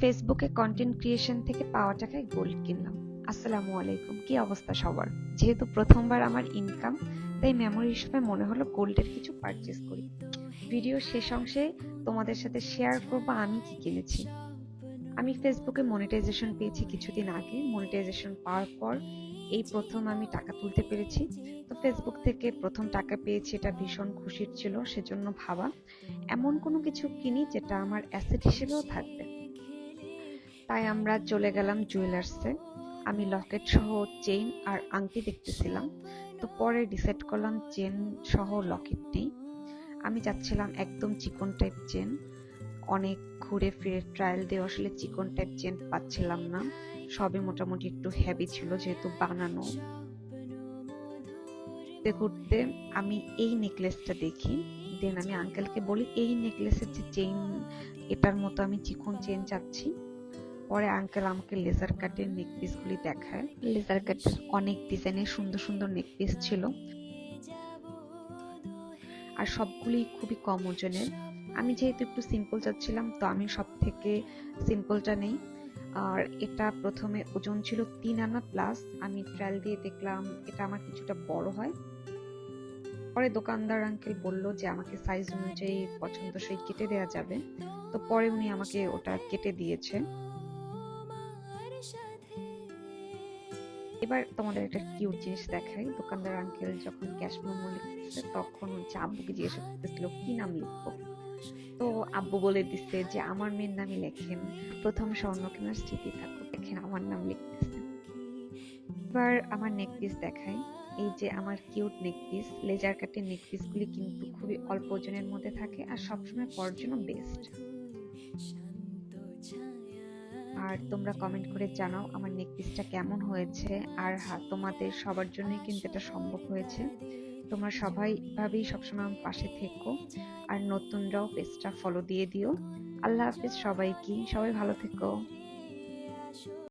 ফেসবুকে content creation থেকে পাওয়া টাকায় গোল্ড কিনলাম। আসসালামু আলাইকুম, কি অবস্থা সবার? যেহেতু প্রথমবার আমার ইনকাম তাই মেমোরি হিসেবে মনে হলো গোল্ডের কিছু পারচেস করি। ভিডিও শেষ অংশে তোমাদের সাথে শেয়ার করব আমি কি কিনেছি। আমি ফেসবুকে মনিটাইজেশন পেয়েছি কিছুদিন আগে। মনিটাইজেশন পাওয়ার পর এই প্রথম আমি টাকা তুলতে পেরেছি। তো ফেসবুক থেকে প্রথম টাকা পেয়েছি, এটা ভীষণ খুশির ছিল, সেজন্য ভাবা। এমন কোনো কিছু কিনি যেটা আমার অ্যাসেট হিসেবেও থাকবে। তাই আমরা চলে গেলাম জুয়েলার্সে। আমি লকেট সহ চেইন আর আংটি দেখতেছিলাম। তো পরে ডিসাইড করলাম চেন সহ লকেট নেই আমি চাচ্ছিলাম একদম চিকন টাইপ চেন। অনেক ঘুরে ফিরে ট্রায়াল দিয়ে আসলে চিকন টাইপ চেন পাচ্ছিলাম না। সবই মোটামুটি একটু হেভি ছিল যেহেতু বানানো। ঘুরতে ঘুরতে আমি এই নেকলেসটা দেখি। দেন আমি আঙ্কেলকে বলি, এই নেকলেসের যে চেইন, এটার মতো আমি চিকন চেন চাচ্ছি। পরে আঙ্কেল আমাকে লেজার কাটের নেকপিস গুলি দেখায়। লেজার কাট অনেক ডিজাইনের সুন্দর সুন্দর নেকপিস ছিল। আর সবগুলি খুবই কম ওজনের। আমি যেহেতু একটু সিম্পল চাচ্ছিলাম তো আমি সব থেকে সিম্পলটা নেই। আর এটা প্রথমে ওজন ছিল তিন আনা প্লাস আমি ট্রায়াল দিয়ে দেখলাম এটা আমার কিছুটা বড় হয়। পরে দোকানদার আঙ্কেল বলল যে আমাকে সাইজ অনুযায়ী পছন্দসই কেটে দেওয়া যাবে। তো পরে উনি আমাকে ওটা কেটে দিয়েছে। এবার তোমাদের একটা কিউট জিনিস দেখাই। দোকানদার আঙ্কেল যখন ক্যাশ মেমো লিখতেছে তখন হচ্ছে আব্বুকে জিজ্ঞাসা করতেছিল, কি নাম লিখব? তো আব্বু বলে দিচ্ছে যে, আমার মেয়ের নামই লেখেন। প্রথম স্বর্ণ কেনার স্মৃতি থাকুক। দেখেন আমার নাম লিখতেছে। এবার আমার নেক পিস দেখাই। এই যে আমার কিউট নেক পিস লেজার কাটের নেক পিস কিন্তু খুবই অল্প ওজনের মধ্যে থাকে আর সবসময় পরার জন্য বেস্ট আর তোমরা কমেন্ট করে জানাও আমার নেক পিসটা কেমন হয়েছে আর হ্যাঁ তোমাদের সবার জন্যই কিন্তু এটা সম্ভব হয়েছে। তোমরা সবাই ভাবেই সবসময় আমার পাশে থেকো আর নতুনরাও পেজটা ফলো দিয়ে দিও। আল্লাহ হাফিজ সবাইকে, সবাই ভালো থেকো।